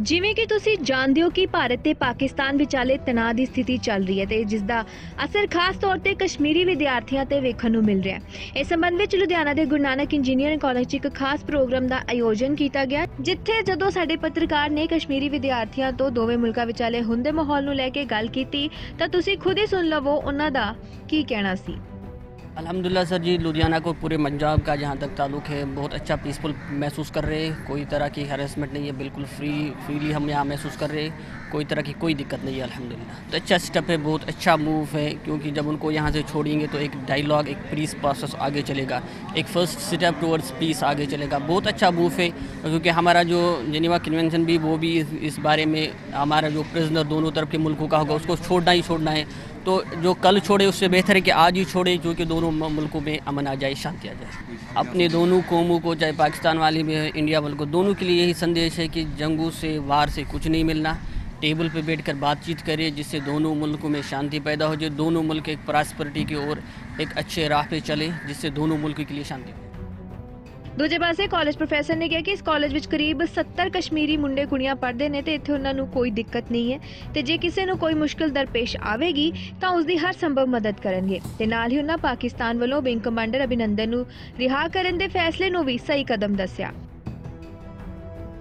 ਜਿਵੇਂ ਕਿ ਤੁਸੀਂ ਜਾਣਦੇ ਹੋ ਕਿ ਭਾਰਤ ਤੇ ਪਾਕਿਸਤਾਨ ਵਿਚਾਲੇ ਤਣਾਅ ਦੀ ਸਥਿਤੀ ਚੱਲ ਰਹੀ ਹੈ ਤੇ ਜਿਸ ਦਾ ਅਸਰ ਖਾਸ ਤੌਰ ਤੇ ਕਸ਼ਮੀਰੀ ਵਿਦਿਆਰਥੀਆਂ ਤੇ ਵੇਖਣ ਨੂੰ ਮਿਲ ਰਿਹਾ ਹੈ। ਇਸ ਸੰਬੰਧ ਵਿੱਚ ਲੁਧਿਆਣਾ ਦੇ ਗੁਰੂ ਨਾਨਕ ਇੰਜੀਨੀਅਰਿੰਗ ਕਾਲਜ 'ਚ ਇੱਕ ਖਾਸ ਪ੍ਰੋਗਰਾਮ ਦਾ ਆਯੋਜਨ ਕੀਤਾ ਗਿਆ, ਜਿੱਥੇ ਜਦੋਂ ਸਾਡੇ ਪੱਤਰਕਾਰ ਨੇ ਕਸ਼ਮੀਰੀ ਵਿਦਿਆਰਥੀਆਂ ਤੋਂ ਦੋਵੇਂ ਮੁਲਕਾਂ ਵਿਚਾਲੇ ਹੁੰਦੇ ਮਾਹੌਲ ਨੂੰ ਲੈ ਕੇ ਗੱਲ ਕੀਤੀ, ਤਾਂ ਤੁਸੀਂ ਖੁਦ ਹੀ ਸੁਣ ਲਵੋ ਉਹਨਾਂ ਦਾ ਕੀ ਕਹਿਣਾ ਸੀ। अल्हम्दुलिल्लाह सर जी लुधियाना को पूरे पंजाब का जहाँ तक ताल्लुक़ है बहुत अच्छा पीसफुल महसूस कर रहे हैं। कोई तरह की हरेसमेंट नहीं है बिल्कुल फ्री फ्रीली हम यहाँ महसूस कर रहे हैं। कोई तरह की कोई दिक्कत नहीं है अल्हम्दुलिल्लाह। तो अच्छा स्टेप है बहुत अच्छा मूव है क्योंकि जब उनको यहाँ से छोड़ेंगे तो एक डायलॉग एक पीस प्रोसेस आगे चलेगा। एक फ़र्स्ट स्टेप टूवर्ड्स पीस आगे चलेगा। बहुत अच्छा मूव है क्योंकि हमारा जो जेनेवा कन्वेंशन भी वो भी इस, इस बारे में हमारा जो प्रिजनर दोनों तरफ़ के मुल्कों का होगा उसको छोड़ना ही छोड़ना है। तो जो कल छोड़े उससे बेहतर है कि आज ही छोड़े जो कि दोनों मुल्कों में अमन आ जाए शांति आ जाए अपने दोनों कौमों को चाहे पाकिस्तान वाले है, इंडिया वाले को दोनों के लिए यही संदेश है कि जंगों से वार से कुछ नहीं मिलना। टेबल पे बैठकर बातचीत करिए जिससे दोनों मुल्कों में शांति पैदा हो जाए। दोनों मुल्क एक प्रॉस्पेरिटी की ओर एक अच्छे राह पे चले जिससे दोनों मुल्क के लिए शांति ਦੂਜੇ ਪਾਸੇ ਕਾਲਜ ਪ੍ਰੋਫੈਸਰ ਨੇ ਕਿਹਾ ਕਿ ਇਸ ਕਾਲਜ ਵਿੱਚ ਕਰੀਬ 70 ਕਸ਼ਮੀਰੀ ਮੁੰਡੇ ਕੁੜੀਆਂ ਪੜ੍ਹਦੇ ਨੇ ਤੇ ਇੱਥੇ ਉਹਨਾਂ ਨੂੰ ਕੋਈ ਦਿੱਕਤ ਨਹੀਂ ਹੈ। ਤੇ ਜੇ ਕਿਸੇ ਨੂੰ ਕੋਈ ਮੁਸ਼ਕਲ ਦਰਪੇਸ਼ ਆਵੇਗੀ, ਤਾਂ ਉਸ ਦੀ ਹਰ ਸੰਭਵ ਮਦਦ ਕਰਨਗੇ। ਤੇ ਨਾਲ ਹੀ ਉਹਨਾਂ ਪਾਕਿਸਤਾਨ ਵੱਲੋਂ ਵਿੰਗ ਕਮਾਂਡਰ ਅਭਿਨੰਦਨ ਨੂੰ ਰਿਹਾ ਕਰਨ ਦੇ ਫੈਸਲੇ ਨੂੰ ਵੀ ਸਹੀ ਕਦਮ ਦੱਸਿਆ।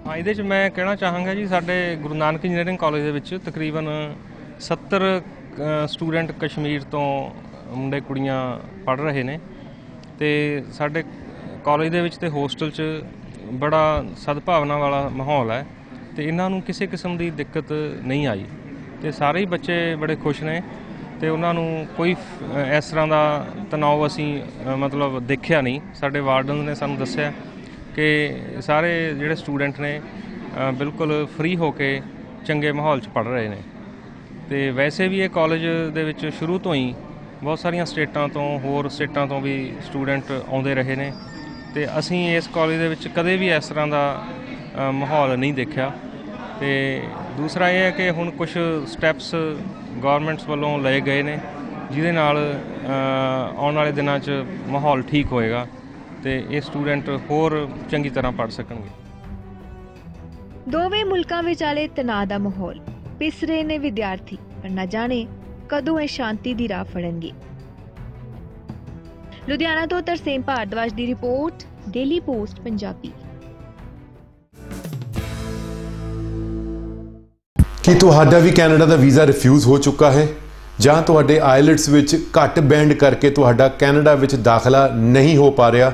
ਹਾਂ, ਇਹਦੇ 'ਚ ਮੈਂ ਕਹਿਣਾ ਚਾਹਾਂਗਾ ਜੀ, ਸਾਡੇ ਗੁਰੂ ਨਾਨਕ ਇੰਜੀਨੀਅਰਿੰਗ ਕਾਲਜ ਦੇ ਵਿੱਚ ਤਕਰੀਬਨ 70 ਸਟੂਡੈਂਟ ਕਸ਼ਮੀਰ ਤੋਂ ਮੁੰਡੇ ਕੁੜੀਆਂ ਪੜ ਰਹੇ ਨੇ। ਤੇ ਸਾਡੇ ਕਾਲਜ ਦੇ ਵਿੱਚ ਤੇ ਹੋਸਟਲ 'ਚ ਬੜਾ ਸਦਭਾਵਨਾ ਵਾਲਾ ਮਾਹੌਲ ਹੈ ਤੇ ਇਹਨਾਂ ਨੂੰ ਕਿਸੇ ਕਿਸਮ ਦੀ ਦਿੱਕਤ ਨਹੀਂ ਆਈ ਤੇ ਸਾਰੇ ਹੀ ਬੱਚੇ ਬੜੇ ਖੁਸ਼ ਨੇ ਤੇ ਉਹਨਾਂ ਨੂੰ ਕੋਈ ਇਸ ਤਰ੍ਹਾਂ ਦਾ ਤਣਾਅ ਅਸੀਂ ਮਤਲਬ ਦੇਖਿਆ ਨਹੀਂ। ਸਾਡੇ ਵਾਰਡਨ ਨੇ ਸਾਨੂੰ ਦੱਸਿਆ ਕਿ ਸਾਰੇ ਜਿਹੜੇ ਸਟੂਡੈਂਟ ਨੇ ਬਿਲਕੁਲ ਫ੍ਰੀ ਹੋ ਕੇ ਚੰਗੇ ਮਾਹੌਲ 'ਚ ਪੜ ਰਹੇ ਨੇ। ਤੇ ਵੈਸੇ ਵੀ ਇਹ ਕਾਲਜ ਦੇ ਵਿੱਚ ਸ਼ੁਰੂ ਤੋਂ ਹੀ ਬਹੁਤ ਸਾਰੀਆਂ ਸਟੇਟਾਂ ਤੋਂ, ਹੋਰ ਸਟੇਟਾਂ ਤੋਂ ਵੀ ਸਟੂਡੈਂਟ ਆਉਂਦੇ ਰਹੇ ਨੇ। ਤੇ ਅਸੀਂ ਇਸ ਕਾਲਜ ਦੇ ਵਿੱਚ ਕਦੇ ਵੀ ਇਸ ਤਰ੍ਹਾਂ ਦਾ ਮਾਹੌਲ ਨਹੀਂ ਦੇਖਿਆ। ਤੇ ਦੂਸਰਾ ਇਹ ਹੈ ਕਿ ਹੁਣ ਕੁਝ ਸਟੈਪਸ ਗਵਰਨਮੈਂਟਸ ਵੱਲੋਂ ਲਏ ਗਏ ਨੇ, ਜਿਹਦੇ ਨਾਲ ਆਉਣ ਵਾਲੇ ਦਿਨਾਂ 'ਚ ਮਾਹੌਲ ਠੀਕ ਹੋਏਗਾ ਤੇ ਇਹ ਸਟੂਡੈਂਟ ਹੋਰ ਚੰਗੀ ਤਰ੍ਹਾਂ ਪੜ੍ਹ ਸਕਣਗੇ। ਦੋਵੇਂ ਮੁਲਕਾਂ ਵਿਚਾਲੇ ਤਣਾਅ ਦਾ ਮਾਹੌਲ, ਪਿਸ ਰਹੇ ਨੇ ਵਿਦਿਆਰਥੀ, ਪਰ ਨਾ ਜਾਣੇ ਕਦੋਂ ਇਹ ਸ਼ਾਂਤੀ ਦੀ ਰਾਹ ਫੜਨਗੇ। ਲੁਧਿਆਣਾ ਤੋਂ ਤਰਸੇਮ ਭਾਰਦਵਾਜ ਦੀ ਰਿਪੋਰਟ ਡੇਲੀ ਪੋਸਟ ਪੰਜਾਬੀ। ਕੀ ਤੁਹਾਡਾ ਵੀ ਕੈਨੇਡਾ ਦਾ ਵੀਜ਼ਾ ਰਿਫਿਊਜ਼ ਹੋ ਚੁੱਕਾ ਹੈ? ਜਾਂ ਤੁਹਾਡੇ ਆਇਲਟਸ ਵਿੱਚ ਘੱਟ ਬੈਂਡ ਕਰਕੇ ਤੁਹਾਡਾ ਕੈਨੇਡਾ ਵਿੱਚ ਦਾਖਲਾ ਨਹੀਂ ਹੋ ਪਾ ਰਿਹਾ?